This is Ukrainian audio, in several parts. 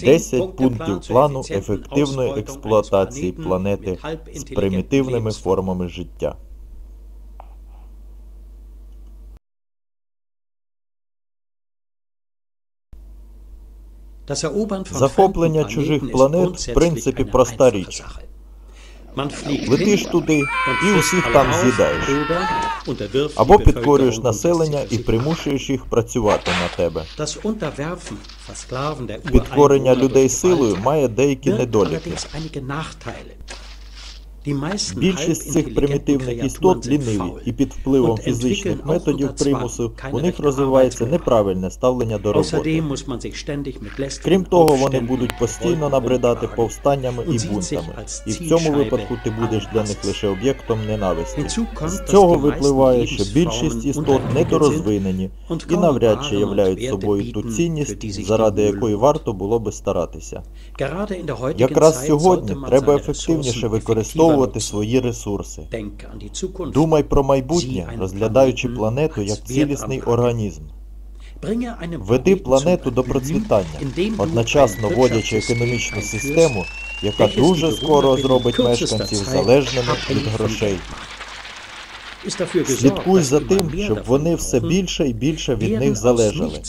10 пунктів плану ефективної експлуатації планети з примітивними формами життя. Захоплення чужих планет в принципі проста річ. Летиш туди і усіх там з'їдаєш. Або підкорюєш населення і примушуєш їх працювати на тебе. Підкорення людей силою має деякі недоліки. Більшість цих примітивних істот ліниві, і під впливом фізичних методів примусу у них розвивається неправильне ставлення до роботи. Крім того, вони будуть постійно набридати повстаннями і бунтами, і в цьому випадку ти будеш для них лише об'єктом ненависті. З цього випливає, що більшість істот недорозвинені і навряд чи являють собою ту цінність, заради якої варто було би старатися. Якраз сьогодні треба ефективніше використовувати свої ресурси. Думай про майбутнє, розглядаючи планету як цілісний організм. Веди планету до процвітання, одночасно вводячи економічну систему, яка дуже скоро зробить мешканців залежними від грошей. Слідкуй за тим, щоб вони все більше і більше від них залежали.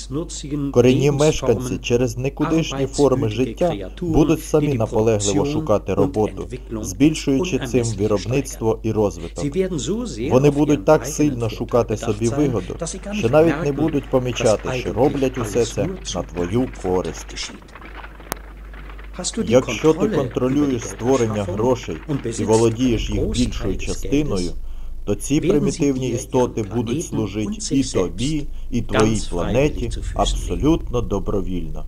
Корінні мешканці через никудишні форми життя будуть самі наполегливо шукати роботу, збільшуючи цим виробництво і розвиток. Вони будуть так сильно шукати собі вигоду, що навіть не будуть помічати, що роблять усе це на твою користь. Якщо ти контролюєш створення грошей і володієш їх більшою частиною, то ці примітивні істоти будуть служити і тобі, і твоїй планеті абсолютно добровільно.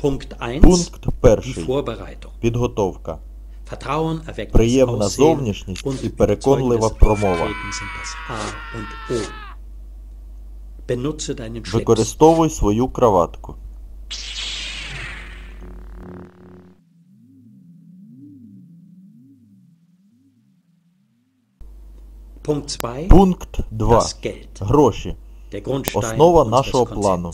Пункт Пункт перший. Підготовка. Приємна зовнішність і переконлива промова. Використовуй свою краватку. Пункт 2. Гроші. Основа нашого плану.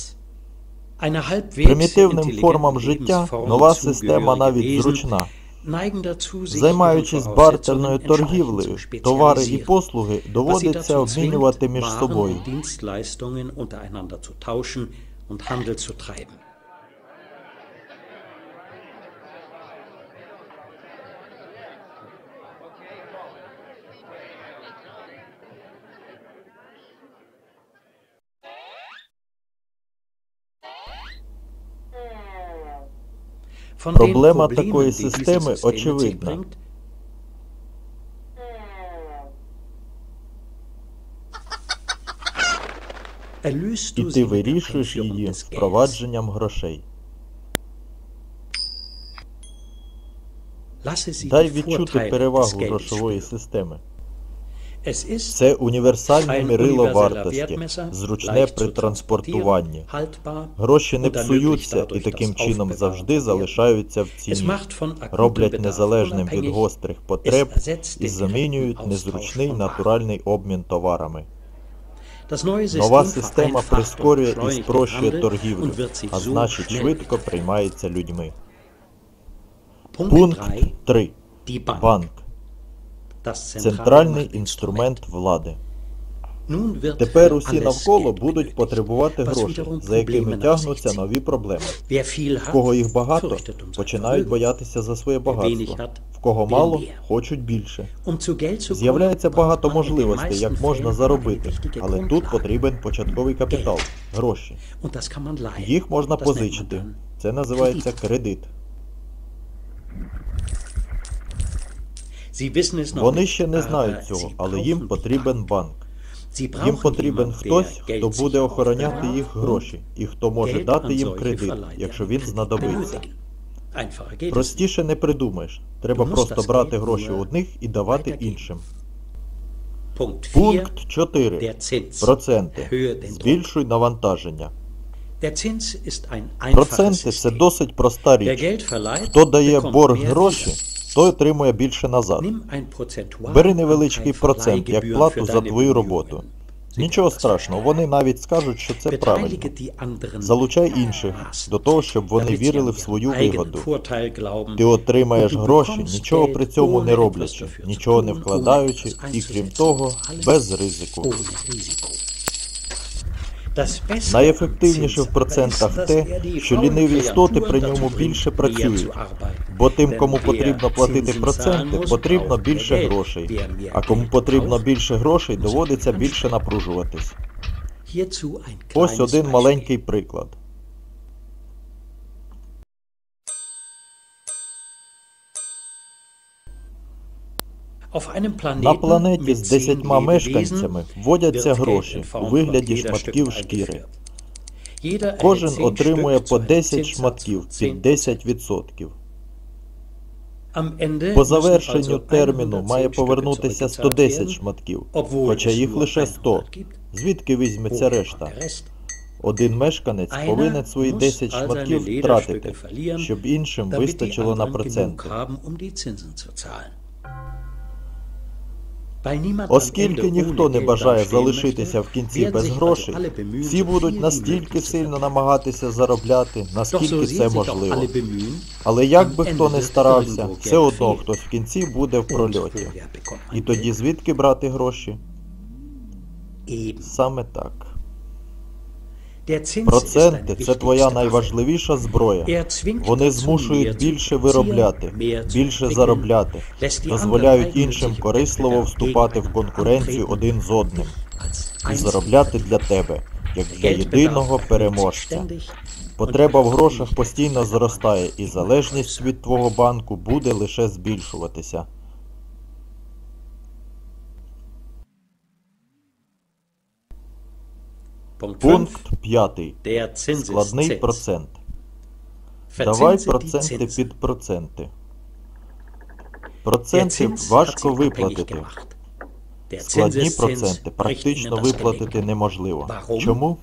Примітивним формам життя нова система навіть зручна. Займаючись бартерною торгівлею, товари і послуги доводиться обмінювати між собою. Проблема такої системи очевидна. І ти вирішуєш її впровадженням грошей. Дай відчути перевагу грошової системи. Це універсальне мірило вартості, зручне при транспортуванні. Гроші не псуються і таким чином завжди залишаються в ціні, роблять незалежним від гострих потреб і замінюють незручний натуральний обмін товарами. Нова система прискорює і спрощує торгівлю, а значить швидко приймається людьми. Пункт 3. Банк. Центральний інструмент влади. Тепер усі навколо будуть потребувати грошей, за якими тягнуться нові проблеми. В кого їх багато, починають боятися за своє багатство. В кого мало, хочуть більше. З'являється багато можливостей, як можна заробити, але тут потрібен початковий капітал, гроші. Їх можна позичити. Це називається кредит. Вони ще не знають цього, але їм потрібен банк. Їм потрібен хтось, хто буде охороняти їх гроші і хто може дати їм кредит, якщо він знадобиться. Простіше не придумаєш. Треба просто брати гроші одних і давати іншим. Пункт 4. Проценти. Збільшуй навантаження. Проценти це досить проста річ. Хто дає борг гроші, той отримує більше назад. Бери невеличкий процент як плату за твою роботу. Нічого страшного, вони навіть скажуть, що це правильно. Залучай інших до того, щоб вони вірили в свою вигоду. Ти отримаєш гроші, нічого при цьому не роблячи, нічого не вкладаючи, і крім того, без ризику. Найефективніше в процентах те, що ліниві істоти при ньому більше працюють, бо тим, кому потрібно платити проценти, потрібно більше грошей, а кому потрібно більше грошей, доводиться більше напружуватись. Ось один маленький приклад. На планеті з десятьма мешканцями вводяться гроші у вигляді шматків шкіри. Кожен отримує по 10 шматків під 10%. По завершенню терміну має повернутися 110 шматків, хоча їх лише 100. Звідки візьметься решта? Один мешканець повинен свої 10 шматків втратити, щоб іншим вистачило на проценти. Оскільки ніхто не бажає залишитися в кінці без грошей, всі будуть настільки сильно намагатися заробляти, наскільки це можливо. Але як би хто не старався, все одно хтось в кінці буде в прольоті. І тоді звідки брати гроші? Саме так. Проценти це твоя найважливіша зброя. Вони змушують більше виробляти, більше заробляти, дозволяють іншим корисливо вступати в конкуренцію один з одним і заробляти для тебе, як для єдиного переможця. Потреба в грошах постійно зростає, і залежність від твого банку буде лише збільшуватися. Пункт 5. Складний процент. Давай проценти під проценти. Проценти важко виплатити. Складні проценти практично виплатити неможливо. Чому?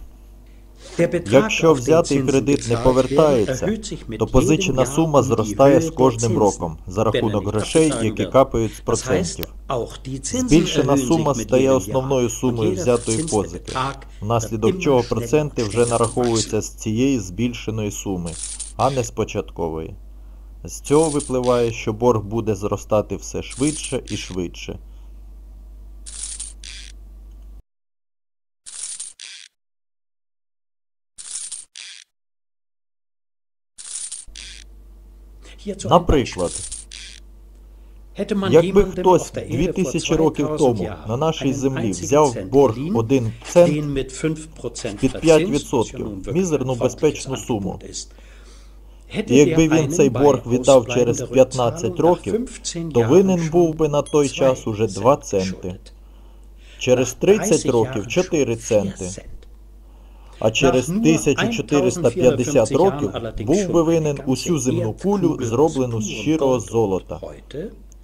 Якщо взятий кредит не повертається, то позичена сума зростає з кожним роком за рахунок грошей, які капають з процентів. Збільшена сума стає основною сумою взятої позики, внаслідок чого проценти вже нараховуються з цієї збільшеної суми, а не з початкової. З цього випливає, що борг буде зростати все швидше і швидше. Наприклад, якби хтось 2000 років тому на нашій землі взяв борг 1 цент під 5%, мізерну безпечну суму, і якби він цей борг віддав через 15 років, то винен був би на той час уже 2 центи. Через 30 років 4 центи. А через 1450 років був би винен усю земну кулю, зроблену з щирого золота.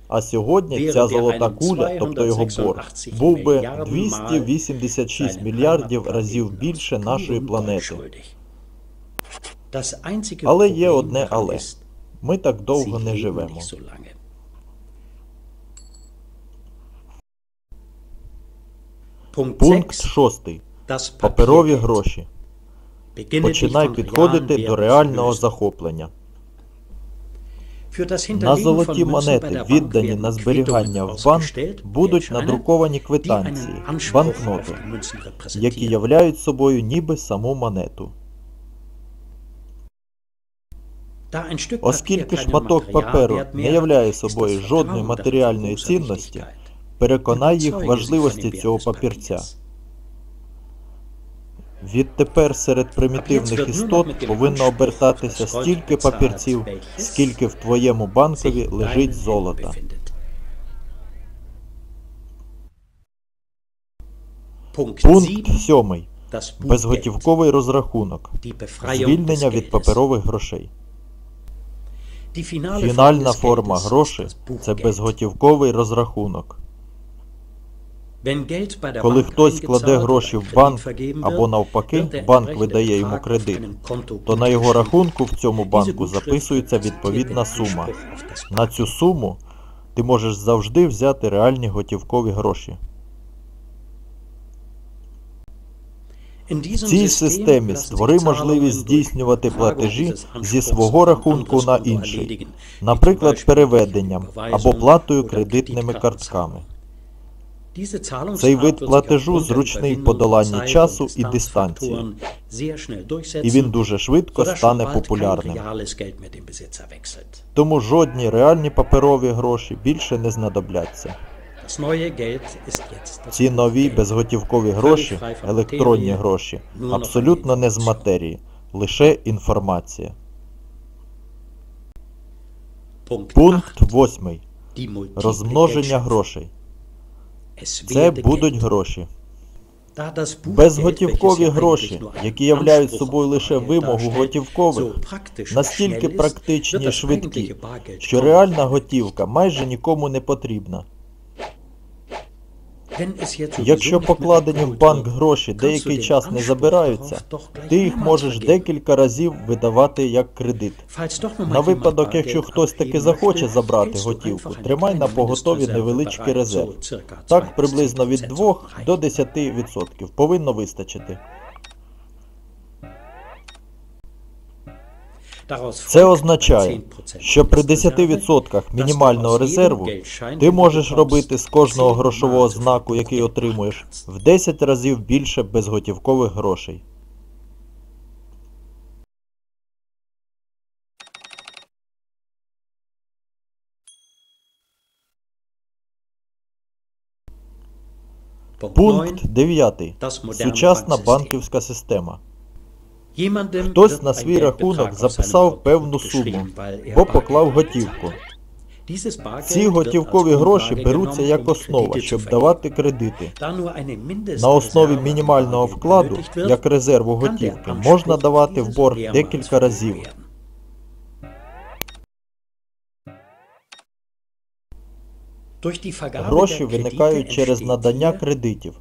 А сьогодні ця золота куля, тобто його борг, був би 286 мільярдів разів більше нашої планети. Але є одне але. Ми так довго не живемо. Пункт 6. Паперові гроші. Починай підходити до реального захоплення. На золоті монети, віддані на зберігання в банк, будуть надруковані квитанції, банкноти, які являють собою ніби саму монету. Оскільки шматок паперу не являє собою жодної матеріальної цінності, переконай їх важливості цього папірця. Відтепер серед примітивних істот повинно обертатися стільки папірців, скільки в твоєму банкові лежить золота. Пункт 7. Безготівковий розрахунок. Звільнення від паперових грошей. Фінальна форма грошей це безготівковий розрахунок. Коли хтось кладе гроші в банк або навпаки, банк видає йому кредит, то на його рахунку в цьому банку записується відповідна сума. На цю суму ти можеш завжди взяти реальні готівкові гроші. В цій системі створи можливість здійснювати платежі зі свого рахунку на інший, наприклад, переведенням або платою кредитними картками. Цей вид платежу зручний в подоланні часу і дистанції, і він дуже швидко стане популярним. Тому жодні реальні паперові гроші більше не знадобляться. Ці нові безготівкові гроші, електронні гроші, абсолютно не з матерії, лише інформація. Пункт 8. Розмноження грошей. Це будуть гроші. Безготівкові гроші, які являють собою лише вимогу готівкових, настільки практичні і швидкі, що реальна готівка майже нікому не потрібна. Якщо покладені в банк гроші деякий час не забираються, ти їх можеш декілька разів видавати як кредит. На випадок, якщо хтось таки захоче забрати готівку, тримай на поготові невеличкий резерв. Так приблизно від 2 до 10% повинно вистачити. Це означає, що при 10% мінімального резерву ти можеш робити з кожного грошового знаку, який отримуєш, в 10 разів більше безготівкових грошей. Пункт 9. Сучасна банківська система. Хтось на свій рахунок записав певну суму, бо поклав готівку. Ці готівкові гроші беруться як основа, щоб давати кредити. На основі мінімального вкладу, як резерву готівки, можна давати в борг декілька разів. Гроші виникають через надання кредитів,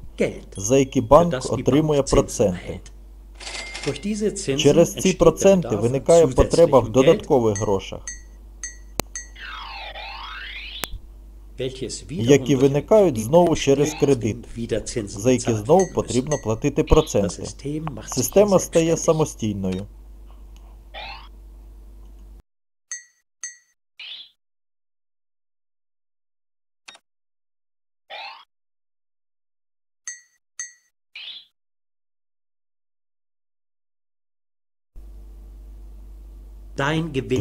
за які банк отримує проценти. Через ці проценти виникає потреба в додаткових грошах, які виникають знову через кредит, за які знову потрібно платити проценти. Система стає самостійною.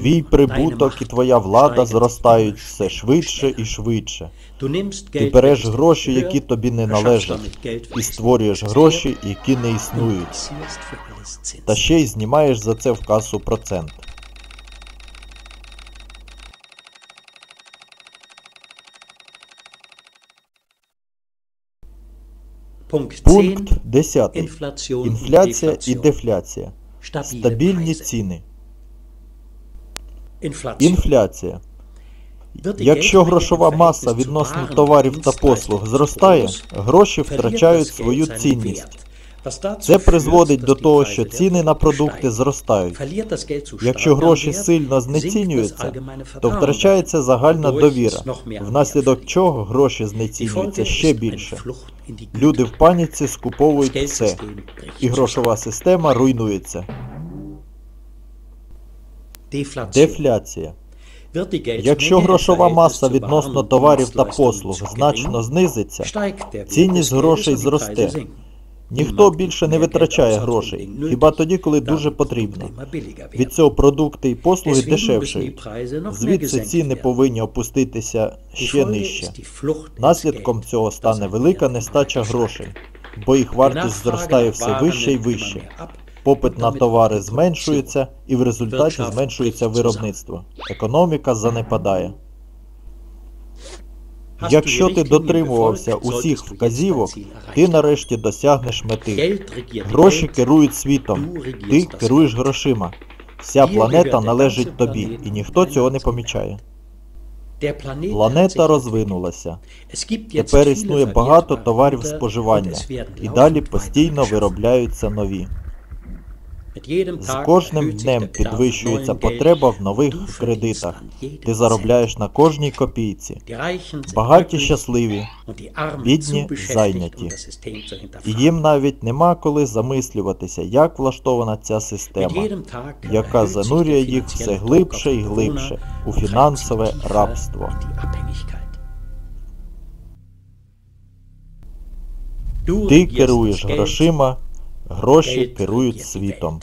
Твій прибуток і твоя влада зростають все швидше і швидше. Ти береш гроші, які тобі не належать, і створюєш гроші, які не існують. Та ще й знімаєш за це в касу процент. Пункт 10. Інфляція і дефляція. Стабільні ціни. Інфляція. Якщо грошова маса відносно товарів та послуг зростає, гроші втрачають свою цінність. Це призводить до того, що ціни на продукти зростають. Якщо гроші сильно знецінюються, то втрачається загальна довіра, внаслідок чого гроші знецінюються ще більше. Люди в паніці скуповують все, і грошова система руйнується. Дефляція. Якщо грошова маса відносно товарів та послуг значно знизиться, цінність грошей зросте. Ніхто більше не витрачає грошей, хіба тоді, коли дуже потрібно. Від цього продукти і послуги дешевшають. Звідси ціни повинні опуститися ще нижче. Наслідком цього стане велика нестача грошей, бо їх вартість зростає все вище і вище. Попит на товари зменшується і в результаті зменшується виробництво. Економіка занепадає. Якщо ти дотримувався усіх вказівок, ти нарешті досягнеш мети. Гроші керують світом, ти керуєш грошима. Вся планета належить тобі, і ніхто цього не помічає. Планета розвинулася. Тепер існує багато товарів споживання, і далі постійно виробляються нові. З кожним днем підвищується потреба в нових кредитах. Ти заробляєш на кожній копійці. Багаті щасливі, бідні зайняті. І їм навіть нема коли замислюватися, як влаштована ця система, яка занурює їх все глибше і глибше у фінансове рабство. Ти керуєш грошима, гроші керують світом.